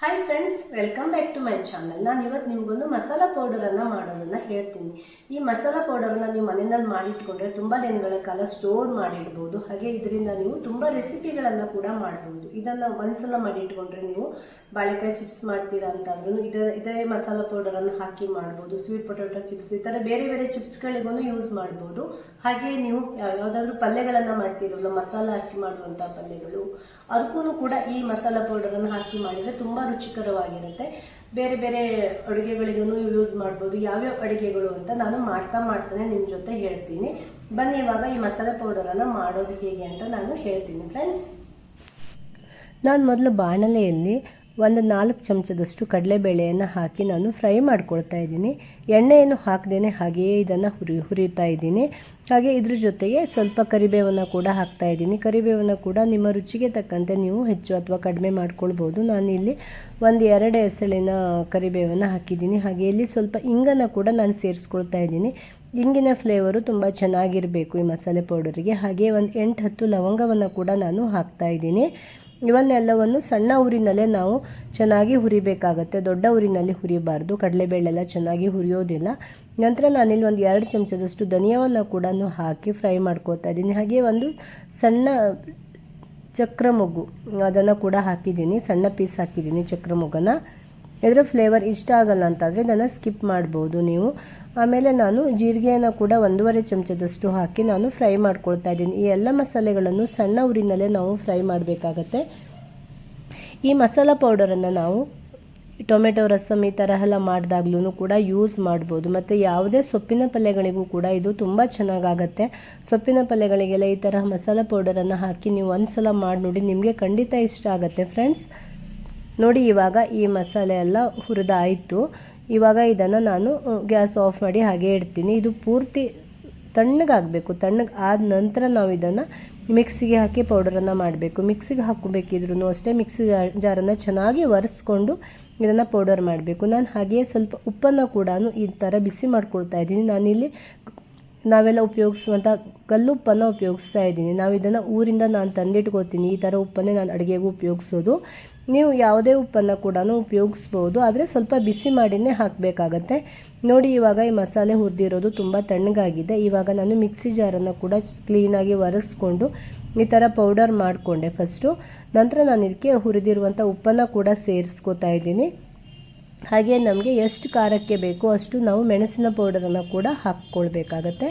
Hi friends welcome back to my channel ನಾನು ಇವತ್ತು ನಿಮಗೊಂದು ಮಸಾಲ ಪೌಡರನ್ನು ಮಾಡೋದನ್ನು ಹೇಳ್ತೀನಿ. ಈ ಮಸಾಲ ಪೌಡರನ್ನು ನೀವು ಮನೆಯಲ್ಲಿ ಮಾಡಿಟ್ಕೊಂಡ್ರೆ ತುಂಬ ದಿನಗಳ ಕಾಲ ಸ್ಟೋರ್ ಮಾಡಿಡ್ಬೋದು. ಹಾಗೆ ಇದರಿಂದ ನೀವು ತುಂಬ ರೆಸಿಪಿಗಳನ್ನು ಕೂಡ ಮಾಡ್ಬೋದು. ಇದನ್ನು ಒಂದ್ಸಲ ಮಾಡಿಟ್ಕೊಂಡ್ರೆ ನೀವು ಬಾಳೆಕಾಯಿ ಚಿಪ್ಸ್ ಮಾಡ್ತೀರಾ ಅಂತಂದ್ರೂ ಇದೇ ಇದೇ ಮಸಾಲ ಪೌಡರನ್ನು ಹಾಕಿ ಮಾಡ್ಬೋದು. ಸ್ವೀಟ್ ಪೊಟೊಟೊ ಚಿಪ್ಸ್ ಈ ಥರ ಬೇರೆ ಬೇರೆ ಚಿಪ್ಸ್ಗಳಿಗೂ ಯೂಸ್ ಮಾಡ್ಬೋದು. ಹಾಗೆ ನೀವು ಯಾವುದಾದ್ರೂ ಪಲ್ಯಗಳನ್ನು ಮಾಡ್ತೀರಲ್ಲ, ಮಸಾಲ ಹಾಕಿ ಮಾಡುವಂಥ ಪಲ್ಯಗಳು ಅದಕ್ಕೂ ಕೂಡ ಈ ಮಸಾಲ ಪೌಡರನ್ನು ಹಾಕಿ ಮಾಡಿದರೆ ತುಂಬ ರುಚಿಕರವಾಗಿರುತ್ತೆ. ಬೇರೆ ಬೇರೆ ಅಡುಗೆಗಳಿಗೂ ಯೂಸ್ ಮಾಡ್ಬೋದು. ಯಾವ್ಯಾವ ಅಡುಗೆಗಳು ಅಂತ ನಾನು ಮಾಡ್ತಾ ಮಾಡ್ತಾನೆ ನಿಮ್ಮ ಜೊತೆ ಹೇಳ್ತೀನಿ. ಬನ್ನಿ ಇವಾಗ ಈ ಮಸಾಲೆ ಪೌಡರನ್ನು ಮಾಡೋದು ಹೇಗೆ ಅಂತ ನಾನು ಹೇಳ್ತೀನಿ. ಫ್ರೆಂಡ್ಸ್ ನಾನು ಮೊದಲು ಬಾಣಲೆಯಲ್ಲಿ ಒಂದು ನಾಲ್ಕು ಚಮಚದಷ್ಟು ಕಡಲೆಬೇಳೆಯನ್ನು ಹಾಕಿ ನಾನು ಫ್ರೈ ಮಾಡ್ಕೊಳ್ತಾ ಇದ್ದೀನಿ. ಎಣ್ಣೆಯನ್ನು ಹಾಕದೇನೆ ಹಾಗೆಯೇ ಇದನ್ನು ಹುರಿ, ಹುರಿತಾ ಇದ್ದೀನಿ. ಹಾಗೆ ಇದ್ರ ಜೊತೆಗೆ ಸ್ವಲ್ಪ ಕರಿಬೇವನ್ನು ಕೂಡ ಹಾಕ್ತಾ ಇದ್ದೀನಿ. ಕರಿಬೇವನ್ನು ಕೂಡ ನಿಮ್ಮ ರುಚಿಗೆ ತಕ್ಕಂತೆ ನೀವು ಹೆಚ್ಚು ಅಥವಾ ಕಡಿಮೆ ಮಾಡ್ಕೊಳ್ಬೋದು. ನಾನಿಲ್ಲಿ ಒಂದು ಎರಡು ಎಸಳಿನ ಕರಿಬೇವನ್ನು ಹಾಕಿದ್ದೀನಿ. ಹಾಗೆ ಇಲ್ಲಿ ಸ್ವಲ್ಪ ಇಂಗನ್ನು ಕೂಡ ನಾನು ಸೇರಿಸ್ಕೊಳ್ತಾ ಇದ್ದೀನಿ. ಇಂಗಿನ ಫ್ಲೇವರು ತುಂಬ ಚೆನ್ನಾಗಿರಬೇಕು ಈ ಮಸಾಲೆ ಪೌಡರಿಗೆ ಹಾಗೆ ಒಂದು ಎಂಟು ಹತ್ತು ಲವಂಗವನ್ನು ಕೂಡ ನಾನು ಹಾಕ್ತಾ ಇದ್ದೀನಿ. ಇವನ್ನೆಲ್ಲವನ್ನು ಸಣ್ಣ ಊರಿನಲ್ಲೇ ನಾವು ಚೆನ್ನಾಗಿ ಹುರಿಬೇಕಾಗತ್ತೆ, ದೊಡ್ಡ ಊರಿನಲ್ಲಿ ಹುರಿಬಾರ್ದು, ಕಡಲೆಬೇಳೆಲ್ಲ ಚೆನ್ನಾಗಿ ಹುರಿಯೋದಿಲ್ಲ. ನಂತರ ನಾನಿಲ್ಲಿ ಒಂದು ಎರಡು ಚಮಚದಷ್ಟು ಧನಿಯಾವನ್ನು ಕೂಡ ಹಾಕಿ ಫ್ರೈ ಮಾಡ್ಕೋತಾ ಇದ್ದೀನಿ. ಹಾಗೆ ಒಂದು ಸಣ್ಣ ಚಕ್ರ ಮೊಗ್ಗು, ಅದನ್ನು ಕೂಡ ಹಾಕಿದ್ದೀನಿ. ಸಣ್ಣ ಪೀಸ್ ಹಾಕಿದ್ದೀನಿ ಚಕ್ರ ಇದರ ಫ್ಲೇವರ್ ಇಷ್ಟ ಆಗಲ್ಲ ಅಂತಾದರೆ ಇದನ್ನು ಸ್ಕಿಪ್ ಮಾಡ್ಬೋದು ನೀವು. ಆಮೇಲೆ ನಾನು ಜೀರಿಗೆಯನ್ನು ಕೂಡ ಒಂದೂವರೆ ಚಮಚದಷ್ಟು ಹಾಕಿ ನಾನು ಫ್ರೈ ಮಾಡ್ಕೊಳ್ತಾ ಇದ್ದೀನಿ. ಈ ಎಲ್ಲ ಮಸಾಲೆಗಳನ್ನು ಸಣ್ಣ ಉರಿನಲ್ಲೇ ನಾವು ಫ್ರೈ ಮಾಡಬೇಕಾಗತ್ತೆ. ಈ ಮಸಾಲ ಪೌಡರನ್ನು ನಾವು ಟೊಮೆಟೊ ರಸಮ್ ಈ ಥರ ಎಲ್ಲ ಮಾಡಿದಾಗ್ಲೂ ಕೂಡ ಯೂಸ್ ಮಾಡ್ಬೋದು. ಮತ್ತು ಯಾವುದೇ ಸೊಪ್ಪಿನ ಪಲ್ಯಗಳಿಗೂ ಕೂಡ ಇದು ತುಂಬ ಚೆನ್ನಾಗಾಗತ್ತೆ. ಸೊಪ್ಪಿನ ಪಲ್ಯಗಳಿಗೆಲ್ಲ ಈ ಥರ ಮಸಾಲ ಪೌಡರನ್ನು ಹಾಕಿ ನೀವು ಒಂದು ಸಲ ಮಾಡಿ ನೋಡಿ, ನಿಮಗೆ ಖಂಡಿತ ಇಷ್ಟ ಆಗುತ್ತೆ ಫ್ರೆಂಡ್ಸ್. ನೋಡಿ, ಇವಾಗ ಈ ಮಸಾಲೆ ಎಲ್ಲ ಹುರಿದಾಯಿತು. ಇವಾಗ ಇದನ್ನು ನಾನು ಗ್ಯಾಸ್ ಆಫ್ ಮಾಡಿ ಹಾಗೆ ಇಡ್ತೀನಿ. ಇದು ಪೂರ್ತಿ ತಣ್ಣಗಾಗಬೇಕು. ತಣ್ಣಗೆ ಆದ ನಂತರ ನಾವು ಇದನ್ನು ಮಿಕ್ಸಿಗೆ ಹಾಕಿ ಪೌಡರನ್ನು ಮಾಡಬೇಕು. ಮಿಕ್ಸಿಗೆ ಹಾಕೋಬೇಕಿದ್ರು ಅಷ್ಟೇ ಮಿಕ್ಸಿ ಜಾರನ್ನು ಚೆನ್ನಾಗಿ ಒರೆಸ್ಕೊಂಡು ಇದನ್ನು ಪೌಡರ್ ಮಾಡಬೇಕು. ನಾನು ಹಾಗೆಯೇ ಸ್ವಲ್ಪ ಉಪ್ಪನ್ನು ಕೂಡ ಈ ಥರ ಬಿಸಿ ಮಾಡ್ಕೊಳ್ತಾ ಇದ್ದೀನಿ. ನಾನಿಲ್ಲಿ ನಾವೆಲ್ಲ ಉಪಯೋಗಿಸುವಂಥ ಕಲ್ಲುಪ್ಪನ್ನು ಉಪಯೋಗಿಸ್ತಾ ಇದ್ದೀನಿ. ನಾವು ಇದನ್ನು ಊರಿಂದ ನಾನು ತಂದಿಟ್ಕೋತೀನಿ. ಈ ಥರ ಉಪ್ಪನ್ನೇ ನಾನು ಅಡುಗೆಗೂ ಉಪಯೋಗಿಸೋದು. ನೀವು ಯಾವುದೇ ಉಪ್ಪನ್ನು ಕೂಡ ಉಪಯೋಗಿಸ್ಬೋದು. ಆದರೆ ಸ್ವಲ್ಪ ಬಿಸಿ ಮಾಡಿನೇ ಹಾಕಬೇಕಾಗತ್ತೆ. ನೋಡಿ, ಇವಾಗ ಈ ಮಸಾಲೆ ಹುರಿದಿರೋದು ತುಂಬ ತಣ್ಣಗಾಗಿದೆ. ಇವಾಗ ನಾನು ಮಿಕ್ಸಿ ಜಾರನ್ನು ಕೂಡ ಕ್ಲೀನಾಗಿ ಒರೆಸ್ಕೊಂಡು ಈ ಥರ ಪೌಡರ್ ಮಾಡಿಕೊಂಡೆ. ಫಸ್ಟು ನಂತರ ನಾನು ಇದಕ್ಕೆ ಹುರಿದಿರುವಂಥ ಉಪ್ಪನ್ನು ಕೂಡ ಸೇರಿಸ್ಕೋತಾ ಇದ್ದೀನಿ. ಹಾಗೆ ನಮಗೆ ಎಷ್ಟು ಖಾರಕ್ಕೆ ಬೇಕೋ ಅಷ್ಟು ನಾವು ಮೆಣಸಿನ ಪೌಡರನ್ನು ಕೂಡ ಹಾಕ್ಕೊಳ್ಬೇಕಾಗತ್ತೆ.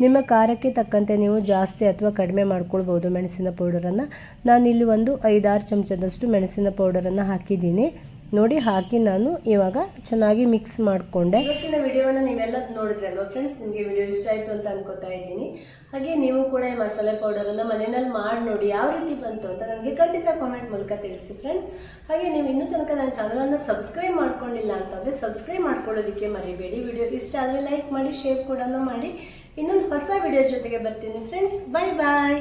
ನಿಮ್ಮ ಖಾರಕ್ಕೆ ತಕ್ಕಂತೆ ನೀವು ಜಾಸ್ತಿ ಅಥವಾ ಕಡಿಮೆ ಮಾಡ್ಕೊಳ್ಬೋದು ಮೆಣಸಿನ ಪೌಡರನ್ನು. ನಾನಿಲ್ಲಿ ಒಂದು ಐದಾರು ಚಮಚದಷ್ಟು ಮೆಣಸಿನ ಪೌಡರನ್ನು ಹಾಕಿದ್ದೀನಿ. ನೋಡಿ ಹಾಕಿ ನಾನು ಇವಾಗ ಚೆನ್ನಾಗಿ ಮಿಕ್ಸ್ ಮಾಡಿಕೊಂಡೆ. ಇವತ್ತಿನ ವಿಡಿಯೋನ ನೀವೆಲ್ಲ ಅಲ್ವಾ ಫ್ರೆಂಡ್ಸ್ ನಿಮಗೆ ವಿಡಿಯೋ ಇಷ್ಟ ಆಯಿತು ಅಂತ ಅನ್ಕೋತಾ ಇದ್ದೀನಿ. ಹಾಗೆ ನೀವು ಕೂಡ ಈ ಮಸಾಲೆ ಪೌಡರನ್ನು ಮನೆಯಲ್ಲಿ ಮಾಡಿ ನೋಡಿ ಯಾವ ರೀತಿ ಬಂತು ಅಂತ ನನಗೆ ಖಂಡಿತ ಕಾಮೆಂಟ್ ಮೂಲಕ ತಿಳಿಸಿ ಫ್ರೆಂಡ್ಸ್ ಹಾಗೆ ನೀವು ಇನ್ನೂ ತನಕ ನನ್ನ ಚಾನಲನ್ನು ಸಬ್ಸ್ಕ್ರೈಬ್ ಮಾಡ್ಕೊಂಡಿಲ್ಲ ಅಂತಂದರೆ ಸಬ್ಸ್ಕ್ರೈಬ್ ಮಾಡ್ಕೊಳ್ಳೋದಕ್ಕೆ ಮರಿಬೇಡಿ. ವಿಡಿಯೋ ಇಷ್ಟ ಆದರೆ ಲೈಕ್ ಮಾಡಿ ಶೇರ್ ಕೂಡ ಮಾಡಿ. ಇನ್ನೊಂದು ಹೊಸ ವಿಡಿಯೋ ಜೊತೆಗೆ ಬರ್ತೀನಿ ಫ್ರೆಂಡ್ಸ್ ಬಾಯ್ ಬಾಯ್